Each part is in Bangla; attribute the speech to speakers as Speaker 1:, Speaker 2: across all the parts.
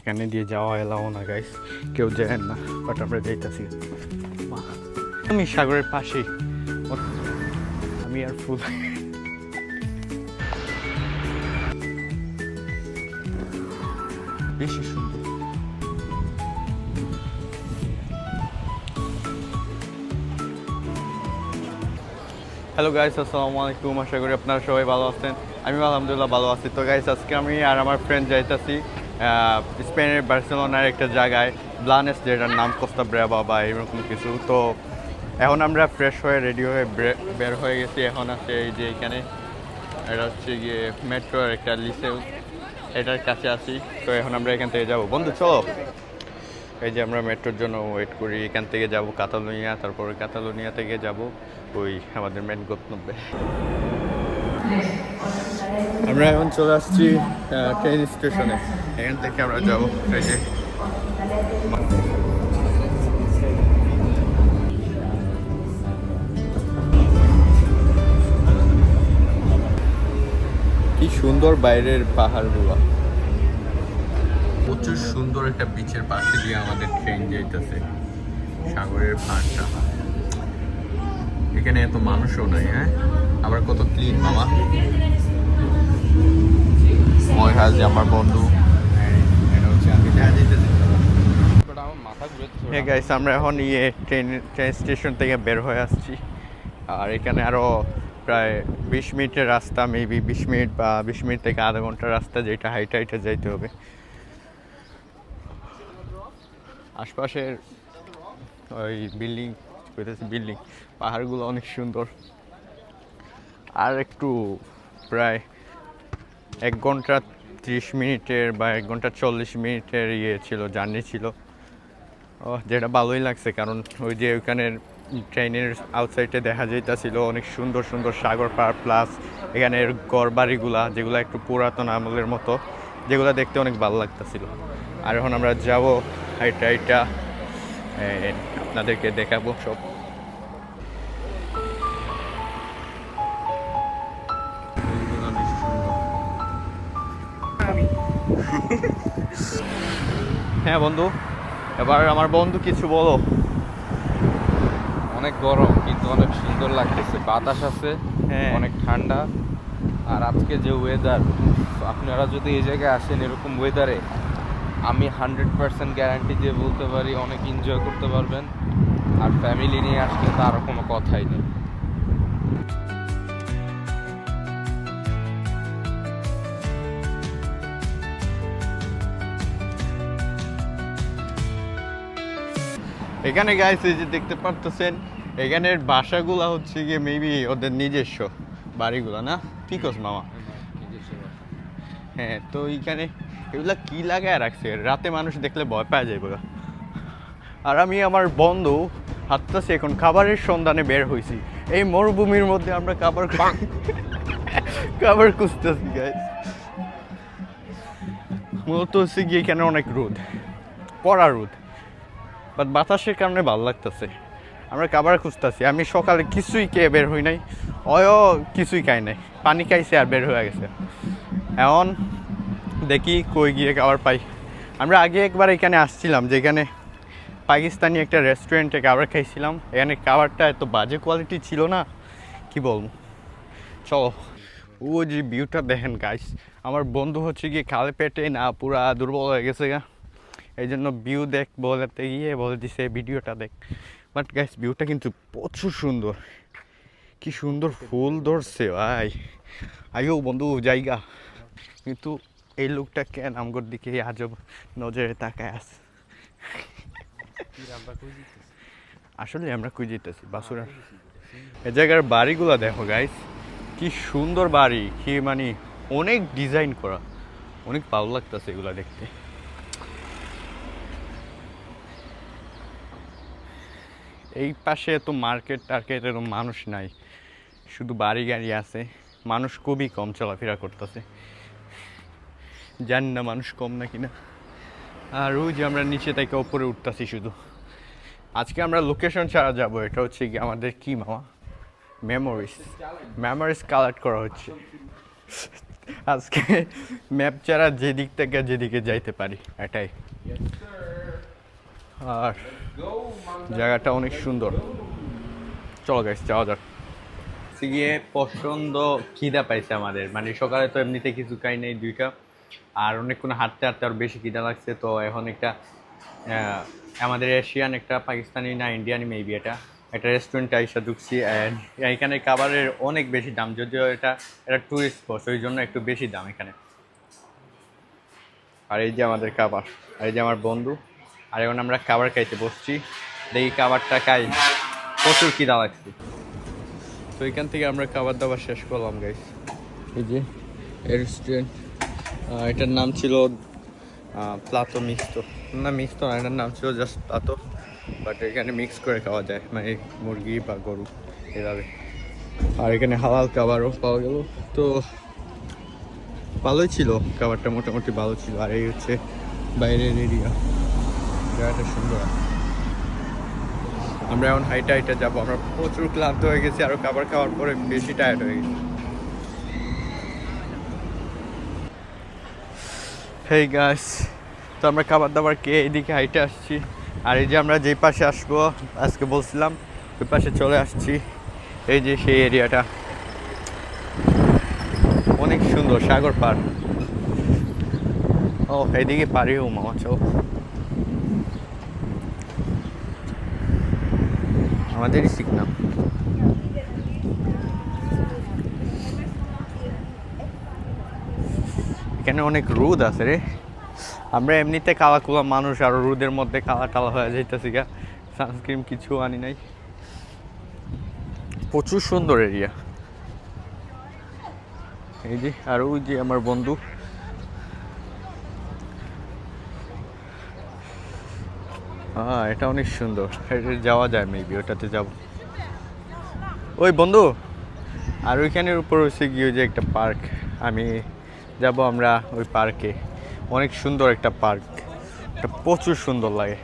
Speaker 1: এখানে দিয়ে যাওয়া এলাও না গাইস কেউ যায় না বাট আমরা যাইতাছি। আমি সাগরের পাশেই আমি আর ফুল। বেশি সুন্দর। হ্যালো গাইস আসসালামু আলাইকুম। আশা করি আপনারা সবাই ভালো আছেন। আমি আলহামদুলিল্লাহ ভালো আছি। তো গাইস আজকে আমি আর আমার ফ্রেন্ড যাইতাছি। স্পেনের বার্সেলোনার একটা জায়গায় ব্লানেস যেটার নাম কোস্তা ব্রেবা বা এরকম কিছু। তো এখন আমরা ফ্রেশ হয়ে রেডি হয়ে বের হয়ে গেছি। এখন আছে এই যে এখানে। এটা হচ্ছে গিয়ে মেট্রোর একটা লিসেও। এটার কাছে আছি। তো এখন আমরা এখান থেকে যাব। বন্ধু, চলো। এই যে আমরা মেট্রোর জন্য ওয়েট করি। এখান থেকে যাব কাতালোনিয়া, তারপরে কাতালোনিয়া থেকে যাব ওই আমাদের মেন গন্তব্যে। আমরা এখন চলে আসছি ট্রেন স্টেশনে এখান থেকে আমরা যাব যে। কি সুন্দর বাইরের পাহাড় পাহাড়গুলো। প্রচুর সুন্দর একটা বিচের পাশে দিয়ে আমাদের ট্রেন যাইতেছে। সাগরের পাড়টা এখানে এত মানুষও নাই হ্যাঁ? আবার কত ক্লিন মামা ময়হাজ আমার বন্ধু। আমরা এখন ইয়ে ট্রেন ট্রেন স্টেশন থেকে বের হয়ে আসছি। আর এখানে আরও প্রায় বিশ মিনিটের রাস্তা মেবি বিশ মিনিট বা বিশ মিনিট থেকে আধা ঘণ্টার রাস্তা যেটা হাইটে হাইটে যাইতে হবে। আশপাশের ওই বিল্ডিং বিল্ডিং পাহাড়গুলো অনেক সুন্দর। আর একটু প্রায় এক ঘণ্টা ত্রিশ মিনিটের বা এক ঘণ্টা চল্লিশ মিনিটের ইয়ে ছিল, জার্নি ছিল। ও যেটা ভালোই লাগছে, কারণ ওই যে ওইখানের ট্রেনের আউটসাইডে দেখা যাইতেছিল, অনেক সুন্দর সুন্দর সাগর পার প্লাস এখানের গড় বাড়িগুলা, যেগুলো একটু পুরাতন আমলের মতো, যেগুলো দেখতে অনেক ভালো লাগতেছিল। আর এখন আমরা যাব, হাইটা হাইটা আপনাদেরকে দেখাবো সব। হ্যাঁ বন্ধু এবার আমার বন্ধু কিছু বলো।
Speaker 2: অনেক গরম কিন্তু অনেক সুন্দর লাগতেছে। বাতাস আছে
Speaker 1: হ্যাঁ।
Speaker 2: অনেক ঠান্ডা। আর আজকে যে ওয়েদার আপনারা যদি এই জায়গায় আসেন এরকম ওয়েদারে আমি হান্ড্রেড পার্সেন্ট গ্যারান্টি দিয়ে বলতে পারি অনেক এনজয় করতে পারবেন। আর ফ্যামিলি নিয়ে আসলে তার কোনো কথাই নেই।
Speaker 1: এখানে গাইস এই যে দেখতে পারতেছেন এখানের বাসাগুলা হচ্ছে গিয়ে মেবি ওদের নিজস্ব বাড়িগুলা না? ঠিক আছে মামা। হ্যাঁ তো এইখানে এগুলা কি লাগায় রাখছে? রাতে মানুষ দেখলে ভয় পাওয়া যায় বলে আর আমি আমার বন্ধু হাঁটতেছি এখন খাবারের সন্ধানে বের হয়েছি এই মরুভূমির মধ্যে আমরা খাবার খাবার খুঁজতেছি গাইস মূলত হচ্ছে গিয়ে এখানে অনেক রোদ পড়া রোদ। বাট বাতাসের কারণে ভালো লাগতেছে। আমরা খাবার খুঁজতেছি, আমি সকালে কিছুই খেয়ে বের হই নাই, অয়ও কিছুই খাই নাই, পানি খাইছে আর বের হয়ে গেছে। এখন দেখি কই গিয়ে খাবার পাই। আমরা আগে একবার এখানে আসছিলাম, যেখানে পাকিস্তানি একটা রেস্টুরেন্টে খাবার খাইছিলাম। এখানে খাবারটা এত বাজে কোয়ালিটি ছিল না, কি বলব? চলো ও যে ভিউটা দেখেন গাইস আমার বন্ধু হচ্ছে গিয়ে খালে পেটে না, পুরা দুর্বল হয়ে গেছে গা। এই জন্য ভিউ দেখ বলতে গিয়ে বলে দিছে ভিডিওটা দেখ। বাট গাইস ভিউটা কিন্তু প্রচুর সুন্দর। কি সুন্দর ফুল ধরছে ভাই। আইও বন্ধু, জায়গা। কিন্তু এই লোকটা কেন আমগর দিকে আজব নজরে তাকায় আছে? আসলে আমরা কই যেতেছি বাসুরা। এ জায়গার বাড়িগুলো দেখো গাইস কি সুন্দর বাড়ি। কি মানে অনেক ডিজাইন করা। অনেক ভালো লাগতেছে এগুলা দেখতে। এই পাশে তো মার্কেট টার্কেট এরকম মানুষ নাই। শুধু বাড়ি গাড়ি আছে। মানুষ খুবই কম চলাফেরা করতেছে। জানি না মানুষ কম না আর ওই যে আমরা নিচে থেকে ওপরে উঠতেছি শুধু। আজকে আমরা লোকেশন ছাড়া যাব, এটা হচ্ছে কি আমাদের কি মামা? মেমোরিজ মেমোরিজ কালেক্ট করা হচ্ছে। আজকে ম্যাপ ছাড়া যেদিক থেকে যেদিকে যাইতে পারি, এটাই। আর জায়গাটা অনেক সুন্দর। চলো গাইস যাওয়া যাক। গিয়ে পছন্দ খিদা পাইছে আমাদের। মানে সকালে তো এমনিতে কিছু খাই নাই দুই কাপ আর অনেকক্ষণ হাঁটতে হাঁটতে আর বেশি খিদা লাগছে। তো এখন একটা আমাদের এশিয়ান, একটা পাকিস্তানি না ইন্ডিয়ানি মেবি এটা। একটা রেস্টুরেন্টে আইসা ঢুকছি। and এখানে খাবারের অনেক বেশি দাম। যদিও এটা এটা টুরিস্ট স্পট ওই জন্য একটু বেশি দাম এখানে। আর এই যে আমাদের খাবার, আর এই যে আমার বন্ধু। আর এখন আমরা খাবার খাইতে বসছি। দেখি খাবারটা খাই। প্রচুর খিদা লাগছে তো এখান থেকে আমরা খাবার দাবার শেষ করলাম গাইস এই যে রেস্টুরেন্ট এটার নাম ছিল প্লাতো মিক্সতো না মিক্সতো না, এটার নাম ছিল জাস্ট প্লাতো বাট এখানে মিক্স করে খাওয়া যায় মানে মুরগি বা গরু, এভাবে। আর এখানে হালাল খাবারও পাওয়া গেল। তো ভালোই ছিল, খাবারটা মোটামুটি ভালো ছিল। আর এই হচ্ছে বাইরের এরিয়া জায়গাটা সুন্দর। আমরা এখন হাইটা হাইটা যাব। আমরা প্রচুর ক্লান্ত হয়ে গেছি, আরও খাবার খাওয়ার পরে বেশি টায়ার্ড হয়ে গেছি। হেই গাছ তো আমরা খাবার দাবার খেয়ে এইদিকে হাইটে আসছি। আর এই যে আমরা যেই পাশে আসব, আজকে বলছিলাম, ওই পাশে চলে আসছি। এই যে সেই এরিয়াটা। অনেক সুন্দর সাগর পার। ও, এইদিকে পারিও মামা চল আমাদেরই শিখলাম এখানে অনেক রোদ আছে রে। আমরা এমনিতে কালা কুলা মানুষ, আর রোদের মধ্যে কালা কালা হয়ে যাইতেছি গা। সানস্ক্রিন কিছু আনি নাই। প্রচুর সুন্দর এরিয়া এই যে, আর ওই যে আমার বন্ধু। হ্যাঁ এটা অনেক সুন্দর। যাওয়া যায় মেবি ওটাতে যাব। ওই বন্ধু, আর ওইখানের উপর হচ্ছে গিয়ে যে একটা পার্ক। আমি যাব আমরা ওই পার্কে। অনেক সুন্দর একটা পার্ক। প্রচুর সুন্দর লাগে।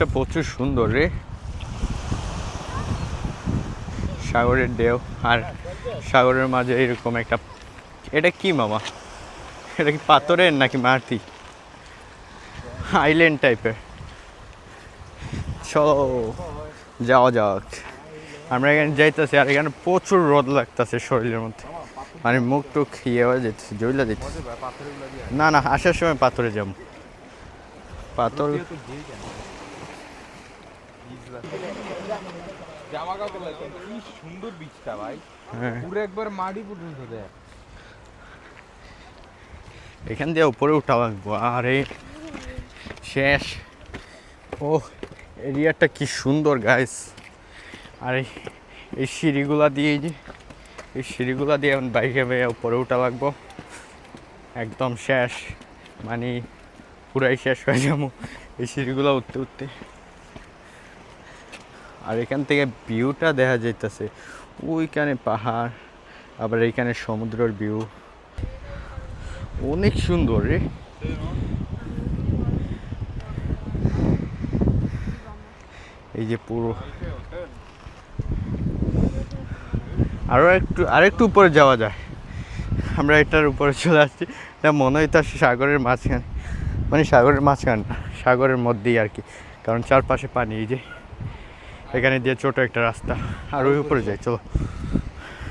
Speaker 1: পাশটা প্রচুর সুন্দর রে। সাগরের ঢেউ আর সাগরের মাঝে এরকম একটা, এটা কি মামা? এটা কি পাথরের নাকি মাটি আইল্যান্ড টাইপের চলো, যাওয়া যাক। আমরা এখানে যাইতেছি আর এখানে প্রচুর রোদ লাগতেছে শরীরের মধ্যে। মানে মুখ টুক ইয়ে হয়ে যেতেছে জইলা যেতেছে। না না, আসার সময় পাথরে যাব। পাথর
Speaker 2: জামা কাপড় লাগছে কি সুন্দর বীজটা ভাই।
Speaker 1: হ্যাঁ।
Speaker 2: পুরো একবার মাটি পর্যন্ত দেয়
Speaker 1: এখান দিয়ে উপরে উঠা লাগবো আরে শেষ। ও এরিয়াটা কি সুন্দর গাইস আর এই- সিঁড়িগুলা দিয়ে এই যে এই সিঁড়িগুলা দিয়ে এখন বাইকে বেয়ে উপরে উঠা লাগবো। একদম শেষ। মানে পুরাই শেষ হয়ে যাব এই সিঁড়িগুলো উঠতে উঠতে। আর এখান থেকে ভিউটা দেখা যাইতেছে। ওইখানে পাহাড়, আবার এইখানে সমুদ্রের ভিউ অনেক সুন্দর রে। এই যে পুরো। আরও একটু, আরেকটু উপরে যাওয়া যায়। আমরা এটার উপরে চলে আসছি। এটা মনে হয় তার সাগরের মাঝখানে মানে সাগরের মাঝখানে না, সাগরের মধ্যেই আর কি। কারণ চারপাশে পানি, এই যে। এখানে দিয়ে ছোট একটা রাস্তা। আর ওই উপরে যাই, চলো।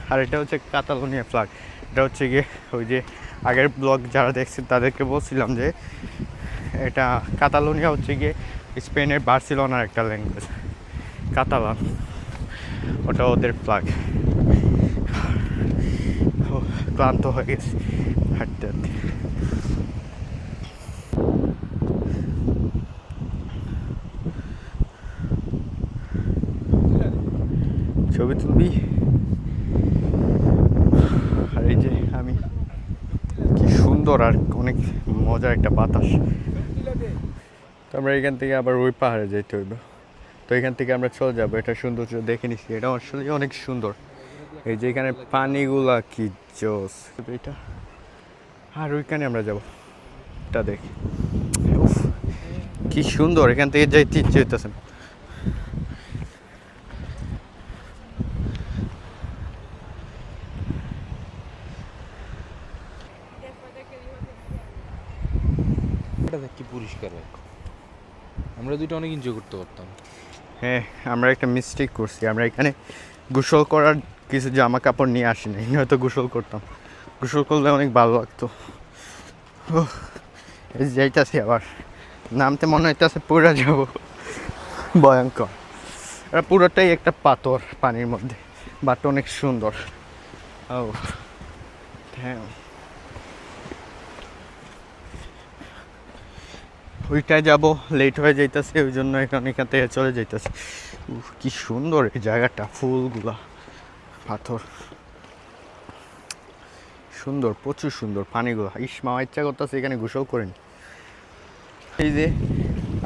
Speaker 1: আর এটা হচ্ছে কাতালোনিয়া ফ্লাগ এটা হচ্ছে গিয়ে ওই যে আগের ব্লগ যারা দেখছেন, তাদেরকে বলছিলাম যে এটা কাতালোনিয়া হচ্ছে গিয়ে স্পেনের বার্সিলোনার একটা ল্যাঙ্গুয়েজ কাতালান। ওটা ওদের ফ্লাগ ক্লান্ত হয়ে গেছে। হাঁটতে হাঁটতে। ছবি তুলবি? আর এই যে আমি, কি সুন্দর আর অনেক মজার একটা বাতাস। তো আমরা এখান থেকে আবার ওই পাহাড়ে যেতে হইব। তো এখান থেকে আমরা চলে যাব, এটা সৌন্দর্য দেখে নিচ্ছি এটা আসলে অনেক সুন্দর। এই যে এখানে পানিগুলা কি জোস। এটা, আর ওইখানে আমরা যাব। এটা দেখি। উফ, কি সুন্দর, এখান থেকে যাইতে ইচ্ছে হইতেছে না।
Speaker 2: কি পরিষ্কার আমরা দুইটা অনেক এনজয় করতে পারতাম।
Speaker 1: হ্যাঁ আমরা একটা মিস্টেক করছি। আমরা এখানে গোসল করার কিছু জামা কাপড় নিয়ে আসিনি, হয়তো গোসল করতাম। গোসল করলে অনেক ভালো লাগতো। যাইতাছি আবার। নামতে মনে হইতেছে পুরা যাব। ভয়ঙ্কর। আর পুরোটাই একটা পাথর পানির মধ্যে। বাট অনেক সুন্দর। ও হ্যাঁ ওইটায় যাব লেট হয়ে যাইতেছে, ওই জন্য এখানে এখান থেকে চলে যাইতেছে। কি সুন্দর এই জায়গাটা, ফুলগুলা, পাথর। সুন্দর, প্রচুর সুন্দর পানিগুলো। ইস মামা ইচ্ছা করতেছে এখানে গোসল করেন এই যে,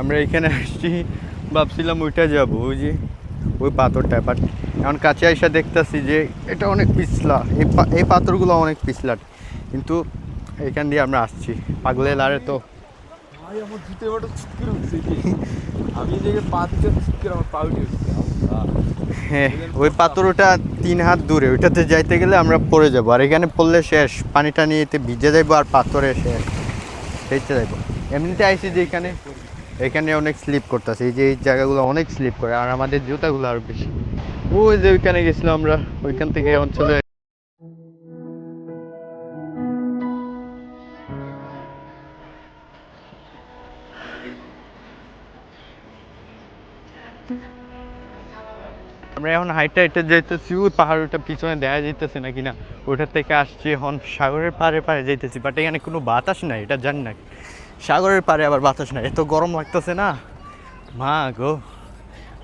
Speaker 1: আমরা এখানে আসছি, ভাবছিলাম ওইটা যাব, ওই যে, ওই পাথরটা। বাট এখন কাছে এসে দেখতেছি যে, এটা অনেক পিছলা, এই পাথরগুলো অনেক পিছলা কিন্তু এখান দিয়ে আমরা আসছি পাগলে লারে তো
Speaker 2: ভাই, আমার জুতে আমি জায়গায় পা
Speaker 1: হ্যাঁ ওই পাথরটা তিন হাত দূরে, ওইটাতে যাইতে গেলে আমরা পড়ে যাব। আর এখানে পড়লে শেষ পানিটা নিয়ে এতে ভিজে যাইবো আর পাথরে শেষ। সেইটা যাইবো। এমনিতে আইসি যে এখানে এখানে অনেক স্লিপ করতেছে। এই যে এই জায়গাগুলো অনেক স্লিপ করে, আর আমাদের জুতাগুলো আরও বেশি। ওই যে ওইখানে গেছিলাম আমরা, ওইখান থেকে অঞ্চলে এখন হাইটে হাইটে যাইতেছি, ওই পাহাড়টা পিছনে দেখা যাইতেছে নাকি না, ওইটার থেকে আসছি এখন সাগরের পাড়ে পাড়ে যাইতেছি। বাট এখানে কোনো বাতাস নাই, এটা জানি না। সাগরের পাড়ে আবার বাতাস নাই, এত গরম লাগতেছে না। মা গো,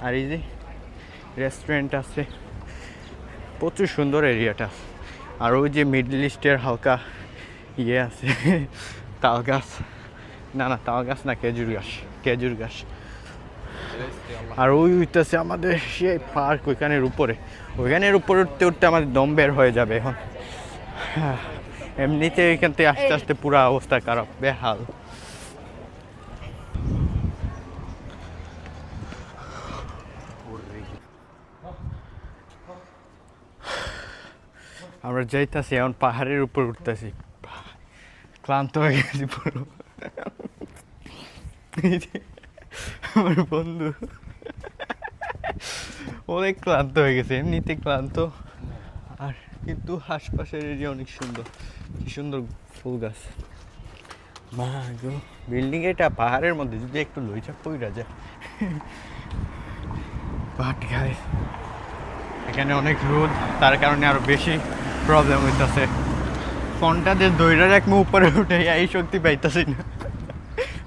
Speaker 1: আর এই যে রেস্টুরেন্ট আছে, প্রচুর সুন্দর এরিয়াটা আর ওই যে মিডল ইস্টের হালকা ইয়ে আছে, তাল গাছ। না না, তাল গাছ না, খেজুর গাছ খেজুর গাছ। আর ওই উঠতেছে আমাদের সেই পার্ক ওইখানের উপরে। ওইখানের উপরে উঠতে উঠতে আমাদের দম বের হয়ে যাবে এখন। এমনিতে এখান থেকে আস্তে আস্তে পুরো অবস্থা খারাপ বেহাল। আমরা যাইতাছি এখন পাহাড়ের উপর উঠতেছি। ক্লান্ত হয়ে গেছি পুরো। আমার বন্ধু। অনেক ক্লান্ত হয়ে গেছে, এমনিতে ক্লান্ত। আর কিন্তু আশপাশের এরিয়া অনেক সুন্দর। কি সুন্দর ফুল গাছ। মা গো বিল্ডিং এটা পাহাড়ের মধ্যে, যদি একটু লইচা পইরা যায়। বাট গায়ে এখানে অনেক রোদ, তার কারণে আরও বেশি প্রবলেম হইতাছে। ফোনটা যে দইরা রাখব উপরে উঠে এই শক্তি পাইতাছি না।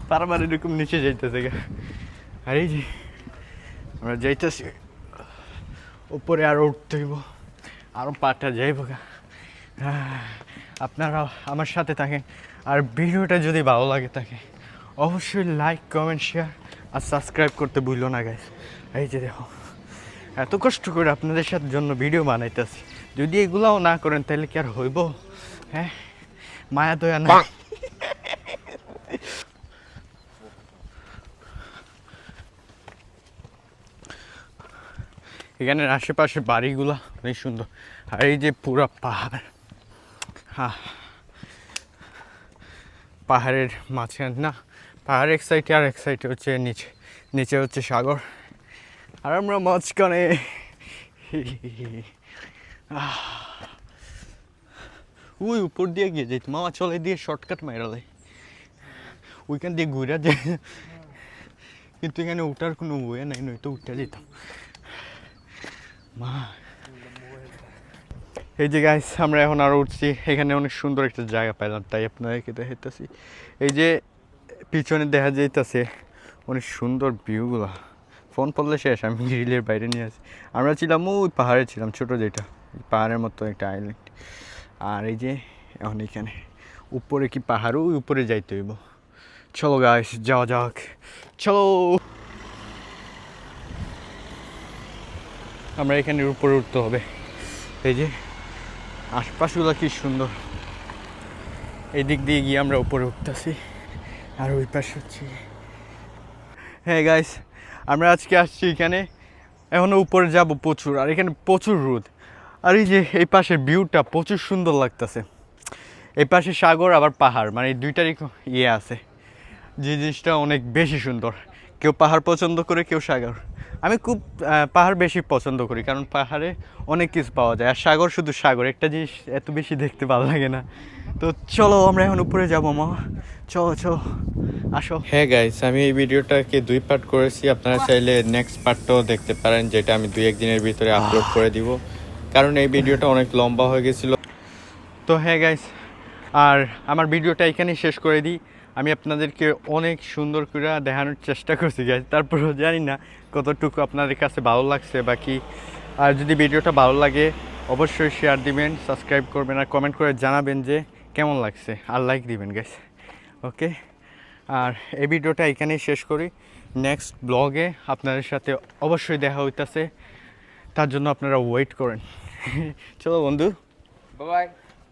Speaker 1: বারবার এরকম নিচে যাইতেছে। আর এই যে, আমরা যাইতেছি। উপরে আরও উঠতে হইব, আরও পাটা যাইব গা। আপনারা আমার সাথে থাকেন, আর ভিডিওটা যদি ভালো লাগে থাকে, অবশ্যই লাইক কমেন্ট শেয়ার আর সাবস্ক্রাইব করতে ভুলো না গাইস এই যে দেখো, এত কষ্ট করে আপনাদের সাথে জন্য ভিডিও বানাইতেছি। যদি এগুলাও না করেন, তাহলে কি আর হইব? হ্যাঁ? মায়া দয়া না এখানের আশেপাশে বাড়িগুলো অনেক সুন্দর। আর এই যে পুরা পাহাড় হ্যাঁ পাহাড়ের মাঝখানে, না, পাহাড় এক সাইডে আর এক সাইডে হচ্ছে নিচে নিচে হচ্ছে সাগর। আর আমরা মাঝখানে। ওই উপর দিয়ে গিয়ে যেত মামা চলে দিয়ে শর্টকাট মাইরালে ওইখান দিয়ে ঘুরে যায়। কিন্তু এখানে ওঠার কোনো ওয়ে নাই, নয়তো উঠে যেতাম। মা। এই যে গাইস আমরা এখন আরও উঠছি। এখানে অনেক সুন্দর একটা জায়গা পাইলাম, তাই আপনাদেরকে দেখাইতেছি। এই যে পিছনে দেখা যাইতেছে অনেক সুন্দর ভিউগুলো ফোন পড়লে শেষ, আমি গ্রিলের বাইরে নিয়ে আসি। আমরা ছিলাম ওই পাহাড়ে ছিলাম, ছোটো যেটা পাহাড়ের মতো একটা আইল্যান্ড আর এই যে এখন এখানে, উপরে কি পাহাড়? ওই উপরে যাইতে হইব। চলো গাইস যাওয়া যাক। চলো! আমরা এখানে উপরে উঠতে হবে। এই যে, আশপাশগুলো কি সুন্দর। এই দিক দিয়ে গিয়ে আমরা উপরে উঠতেছি। আর ওই পাশে হচ্ছে হ্যাঁ গাইস আমরা আজকে আসছি এখানে। এখনও উপরে যাব প্রচুর, আর এখানে প্রচুর রোদ। আর এই যে, এই পাশের ভিউটা প্রচুর সুন্দর লাগতেছে। এই পাশে সাগর, আবার পাহাড় মানে এই দুইটারই ইয়ে আছে। যে জিনিসটা অনেক বেশি সুন্দর। কেউ পাহাড় পছন্দ করে, কেউ সাগর। আমি খুব পাহাড় বেশি পছন্দ করি কারণ পাহাড়ে অনেক কিছু পাওয়া যায়। আর সাগর শুধু সাগর একটা জিনিস এত বেশি দেখতে ভালো লাগে না। তো চলো আমরা এখন উপরে যাব মা। চলো চলো আসো। হ্যাঁ গাইস আমি এই ভিডিওটাকে দুই পার্ট করেছি। আপনারা চাইলে নেক্সট পার্টটাও দেখতে পারেন যেটা আমি দুই একদিনের ভিতরে আপলোড করে দিব। কারণ এই ভিডিওটা অনেক লম্বা হয়ে গেছিল। তো হ্যাঁ গাইস আর আমার ভিডিওটা এখানেই শেষ করে দিই। আমি আপনাদেরকে অনেক সুন্দর করে দেখানোর চেষ্টা করছি গাইস তারপরেও জানি না কতটুকু আপনাদের কাছে ভালো লাগছে বা কি। আর যদি ভিডিওটা ভালো লাগে, অবশ্যই শেয়ার দিবেন সাবস্ক্রাইব করবেন আর কমেন্ট করে জানাবেন যে কেমন লাগছে আর লাইক দিবেন গাইস ওকে আর এই ভিডিওটা এখানেই শেষ করি। নেক্সট ব্লগে আপনাদের সাথে অবশ্যই দেখা হইতাছে। তার জন্য আপনারা ওয়েট করেন। চলো বন্ধু।
Speaker 2: বাই